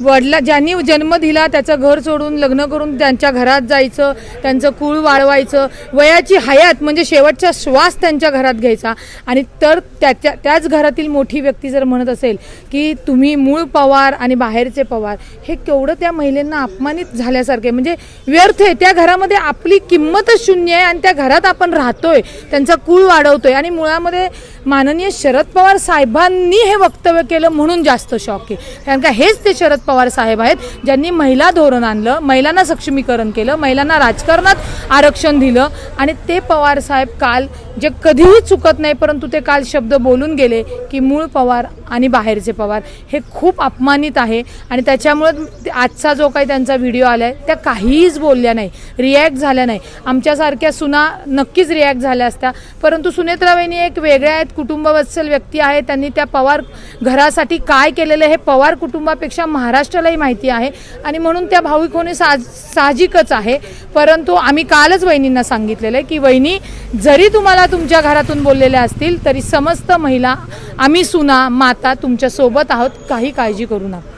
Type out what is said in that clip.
वडला ज्यांनी जन्म दिला त्याचं घर सोडून लग्न करून त्यांच्या घरात जायचं त्यांचं कुळ वाढवायचं वयाची हयात म्हणजे शेवटचा श्वास त्यांच्या घरात घ्यायचा. आणि तर त्याच्या त्याच घरातील मोठी व्यक्ती जर म्हणत असेल की तुम्ही मूळ पवार आणि बाहेरचे पवार हे केवढं त्या महिलांना अपमानित झाल्यासारखे म्हणजे व्यर्थ आहे. त्या घरामध्ये आपली किंमतच शून्य आहे आणि त्या घरात आपण राहतोय त्यांचा कुळ वाढवतोय. आणि मुळामध्ये माननीय शरद पवार साहेबांनी हे वक्तव्य केलं म्हणून जास्त शॉक आहे. कारण का हेच ते शरद पवार साहेब आहेत ज्यांनी महिला धोरण आणलं महिलांना सक्षमीकरण केलं महिलांना राजकारणात आरक्षण दिलं आणि ते पवार साहेब काल जे कधीही चुकत नाही परंतु ते काल शब्द बोलून गेले की मूळ पवार आणि बाहेरचे पवार हे खूप अपमानित आहे. आणि त्याच्यामुळं आजचा जो काही त्यांचा व्हिडिओ आला आहे त्या काहीच बोलल्या नाही रिॲक्ट झाल्या नाही. आमच्यासारख्या सुना नक्कीच रिॲक्ट झाल्या असत्या. परंतु सुनेत्राबाईंनी एक वेगळ्या आहेत कुटुंबवत्सल व्यक्ती आहे. त्यांनी त्या पवार घरासाठी काय केलेलं हे पवार कुटुंबापेक्षा महाराष्ट्रालाही माहिती आहे. आणि म्हणून त्या भाविक होणे साज साहजिकच आहे. परंतु आम्ही कालच वहिनींना सांगितलेलं आहे की वहिनी जरी तुम्हाला तुमच्या घरातून बोललेल्या असतील तरी समस्त महिला आम्ही सुना माता तुमच्यासोबत आहोत काही काळजी करू नका.